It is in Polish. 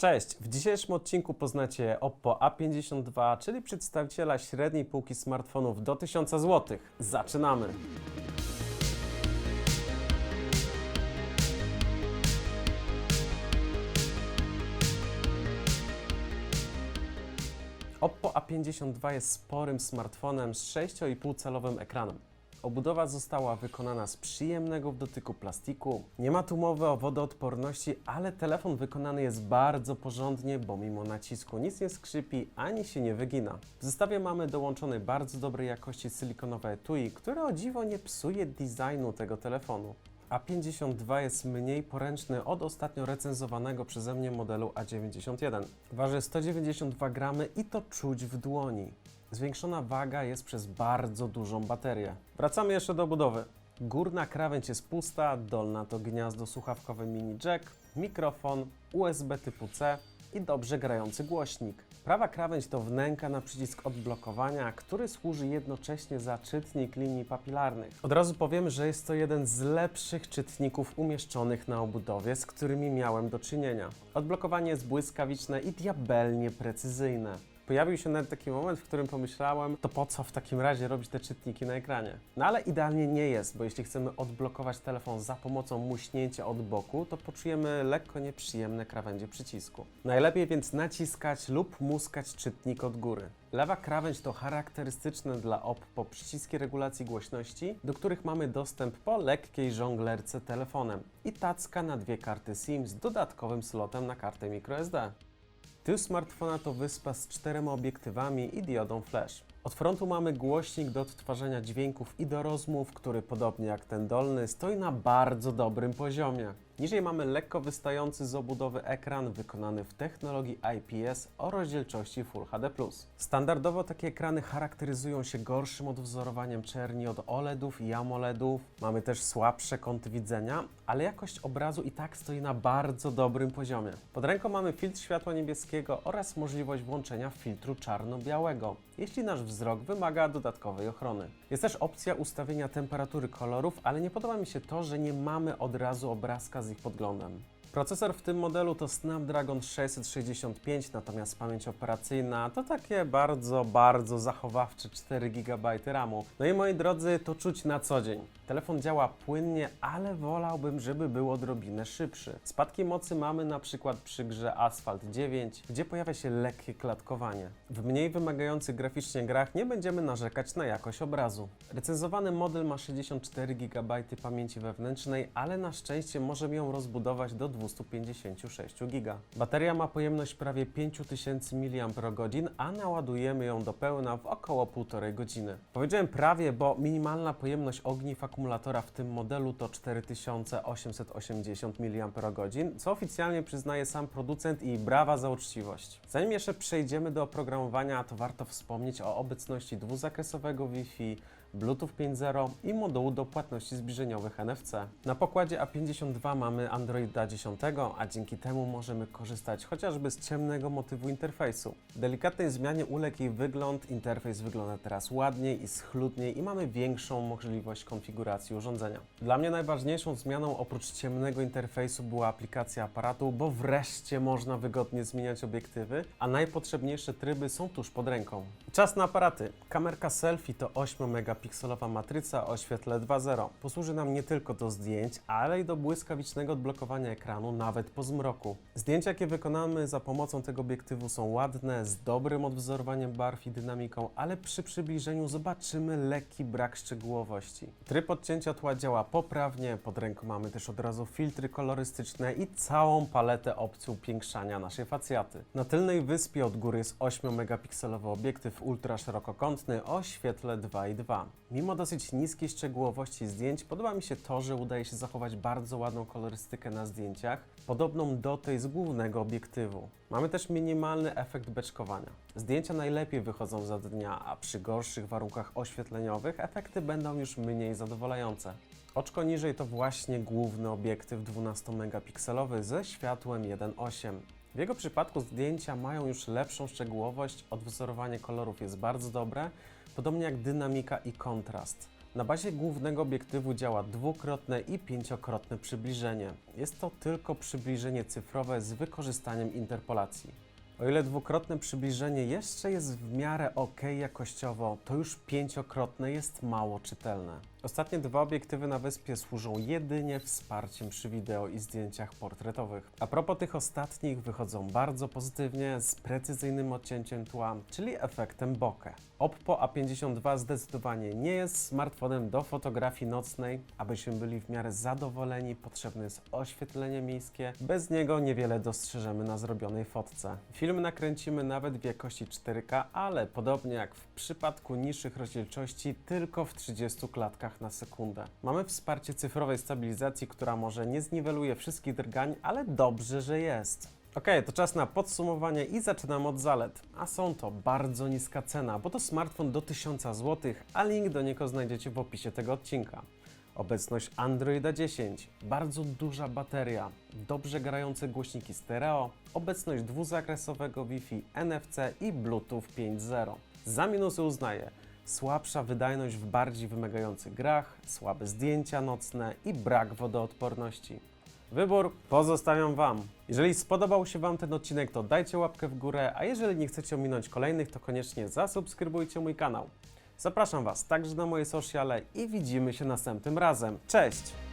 Cześć! W dzisiejszym odcinku poznacie Oppo A52, czyli przedstawiciela średniej półki smartfonów do 1000 zł. Zaczynamy! Oppo A52 jest sporym smartfonem z 6,5-calowym ekranem. Obudowa została wykonana z przyjemnego w dotyku plastiku. Nie ma tu mowy o wodoodporności, ale telefon wykonany jest bardzo porządnie, bo mimo nacisku nic nie skrzypi ani się nie wygina. W zestawie mamy dołączony bardzo dobrej jakości silikonowe etui, które o dziwo nie psuje designu tego telefonu. A52 jest mniej poręczny od ostatnio recenzowanego przeze mnie modelu A91. Waży 192 gramy i to czuć w dłoni. Zwiększona waga jest przez bardzo dużą baterię. Wracamy jeszcze do budowy. Górna krawędź jest pusta, dolna to gniazdo słuchawkowe mini jack, mikrofon, USB typu C i dobrze grający głośnik. Prawa krawędź to wnęka na przycisk odblokowania, który służy jednocześnie za czytnik linii papilarnych. Od razu powiem, że jest to jeden z lepszych czytników umieszczonych na obudowie, z którymi miałem do czynienia. Odblokowanie jest błyskawiczne i diabelnie precyzyjne. Pojawił się nawet taki moment, w którym pomyślałem, to po co w takim razie robić te czytniki na ekranie? No ale idealnie nie jest, bo jeśli chcemy odblokować telefon za pomocą muśnięcia od boku, to poczujemy lekko nieprzyjemne krawędzie przycisku. Najlepiej więc naciskać lub muskać czytnik od góry. Lewa krawędź to charakterystyczne dla Oppo przyciski regulacji głośności, do których mamy dostęp po lekkiej żonglerce telefonem i tacka na dwie karty SIM z dodatkowym slotem na kartę microSD. Tył smartfona to wyspa z czterema obiektywami i diodą flash. Od frontu mamy głośnik do odtwarzania dźwięków i do rozmów, który podobnie jak ten dolny stoi na bardzo dobrym poziomie. Niżej mamy lekko wystający z obudowy ekran wykonany w technologii IPS o rozdzielczości Full HD+. Standardowo takie ekrany charakteryzują się gorszym odwzorowaniem czerni od OLEDów i AMOLEDów. Mamy też słabsze kąty widzenia, ale jakość obrazu i tak stoi na bardzo dobrym poziomie. Pod ręką mamy filtr światła niebieskiego oraz możliwość włączenia filtru czarno-białego, jeśli nasz wzrok wymaga dodatkowej ochrony. Jest też opcja ustawienia temperatury kolorów, ale nie podoba mi się to, że nie mamy od razu obrazka z ich podglądem. Procesor w tym modelu to Snapdragon 665, natomiast pamięć operacyjna to takie bardzo, bardzo zachowawcze 4 GB RAMu. No i moi drodzy, to czuć na co dzień. Telefon działa płynnie, ale wolałbym, żeby był odrobinę szybszy. Spadki mocy mamy na przykład przy grze Asphalt 9, gdzie pojawia się lekkie klatkowanie. W mniej wymagających graficznie grach nie będziemy narzekać na jakość obrazu. Recenzowany model ma 64 GB pamięci wewnętrznej, ale na szczęście możemy ją rozbudować do 256 GB. Bateria ma pojemność prawie 5000 mAh, a naładujemy ją do pełna w około 1,5 godziny. Powiedziałem prawie, bo minimalna pojemność ogniw akumulatora w tym modelu to 4880 mAh, co oficjalnie przyznaje sam producent i brawa za uczciwość. Zanim jeszcze przejdziemy do oprogramowania, to warto wspomnieć o obecności dwuzakresowego Wi-Fi, Bluetooth 5.0 i modułu do płatności zbliżeniowych NFC. Na pokładzie A52 mamy Androida 10, a dzięki temu możemy korzystać chociażby z ciemnego motywu interfejsu. Delikatnej zmianie uległ jej wygląd, interfejs wygląda teraz ładniej i schludniej i mamy większą możliwość konfiguracji urządzenia. Dla mnie najważniejszą zmianą oprócz ciemnego interfejsu była aplikacja aparatu, bo wreszcie można wygodnie zmieniać obiektywy, a najpotrzebniejsze tryby są tuż pod ręką. Czas na aparaty. Kamerka selfie to 8 megapikselowa matryca o świetle 2.0. Posłuży nam nie tylko do zdjęć, ale i do błyskawicznego odblokowania ekranu nawet po zmroku. Zdjęcia, jakie wykonamy za pomocą tego obiektywu są ładne, z dobrym odwzorowaniem barw i dynamiką, ale przy przybliżeniu zobaczymy lekki brak szczegółowości. Tryb odcięcia tła działa poprawnie, pod ręką mamy też od razu filtry kolorystyczne i całą paletę opcji upiększania naszej facjaty. Na tylnej wyspie od góry jest 8 megapikselowy obiektyw ultra szerokokątny o świetle 2.2. Mimo dosyć niskiej szczegółowości zdjęć, podoba mi się to, że udaje się zachować bardzo ładną kolorystykę na zdjęciach, podobną do tej z głównego obiektywu. Mamy też minimalny efekt beczkowania. Zdjęcia najlepiej wychodzą za dnia, a przy gorszych warunkach oświetleniowych efekty będą już mniej zadowalające. Oczko niżej to właśnie główny obiektyw 12-megapikselowy ze światłem 1.8. W jego przypadku zdjęcia mają już lepszą szczegółowość, odwzorowanie kolorów jest bardzo dobre, podobnie jak dynamika i kontrast. Na bazie głównego obiektywu działa dwukrotne i pięciokrotne przybliżenie. Jest to tylko przybliżenie cyfrowe z wykorzystaniem interpolacji. O ile dwukrotne przybliżenie jeszcze jest w miarę ok jakościowo, to już pięciokrotne jest mało czytelne. Ostatnie dwa obiektywy na wyspie służą jedynie wsparciem przy wideo i zdjęciach portretowych. A propos tych ostatnich, wychodzą bardzo pozytywnie z precyzyjnym odcięciem tła, czyli efektem bokeh. Oppo A52 zdecydowanie nie jest smartfonem do fotografii nocnej. Abyśmy byli w miarę zadowoleni, potrzebne jest oświetlenie miejskie. Bez niego niewiele dostrzeżemy na zrobionej fotce. Film nakręcimy nawet w jakości 4K, ale podobnie jak w przypadku niższych rozdzielczości, tylko w 30 klatkach na sekundę. Mamy wsparcie cyfrowej stabilizacji, która może nie zniweluje wszystkich drgań, ale dobrze, że jest. Ok, to czas na podsumowanie i zaczynam od zalet. A są to bardzo niska cena, bo to smartfon do 1000 zł, a link do niego znajdziecie w opisie tego odcinka. Obecność Androida 10, bardzo duża bateria, dobrze grające głośniki stereo, obecność dwuzakresowego Wi-Fi, NFC i Bluetooth 5.0. Za minusy uznaję słabsza wydajność w bardziej wymagających grach, słabe zdjęcia nocne i brak wodoodporności. Wybór pozostawiam Wam. Jeżeli spodobał się Wam ten odcinek, to dajcie łapkę w górę, a jeżeli nie chcecie ominąć kolejnych, to koniecznie zasubskrybujcie mój kanał. Zapraszam Was także na moje sociale i widzimy się następnym razem. Cześć!